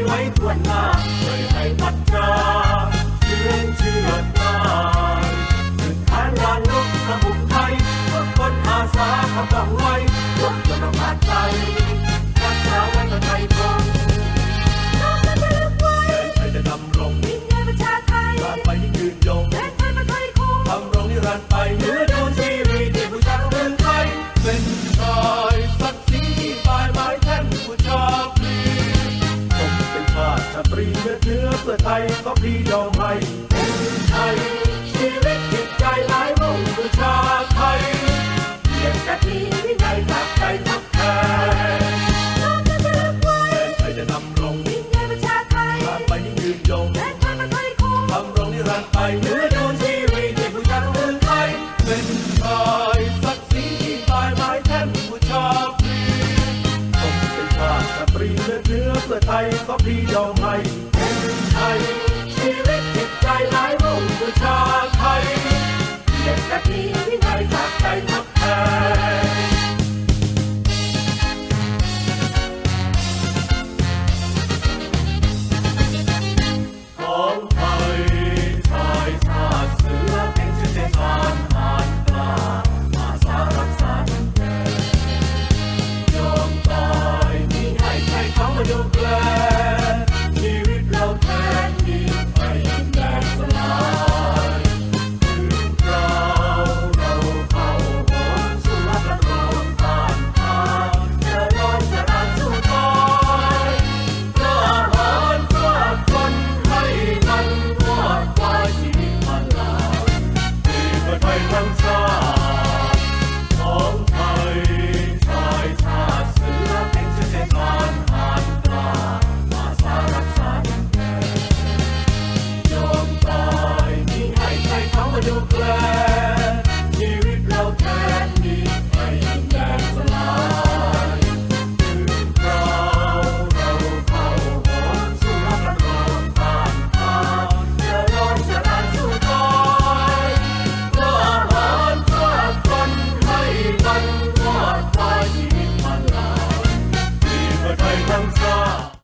ไทยไว้ทั่วหน้าไม่ให้พัดจาเชื่อนเชื่อตายสืบทานลานนกสมุนไทยทุกคนอาสาขบังไว้ยกจนมาขาดใจรักษาไว้กับไทยคงน้องจะเลือกไว้แดนไทยจะดำรงดินแดนประชาไทยตราบไปยิ่งยืนยงแดนไทยประไทยคงทำรงนิรันดร์ไป ยก็พลียอมให้เป็นไทยชีวิตจิตใจหลายมุ่งบูชาไทยเพียงแค่ที่วินัยทักใจทักแทนน้องจะเลือกไว้แดนไทยจะนำรงดินแดนประชาไทยตราบไปยิ่งยืนยงแดนไทยประไทยคงทำรงนิรันดร์ไปเหนือดวงชีวิตที่บูชาเมืองไทยเป็นชายศักดิ์ศรีที่ปลายไม้แท่นบูชาพลีสมเป็นชาติสตรีเลือดเนื้อเพื่อไทยก็พลียอมให้ life. one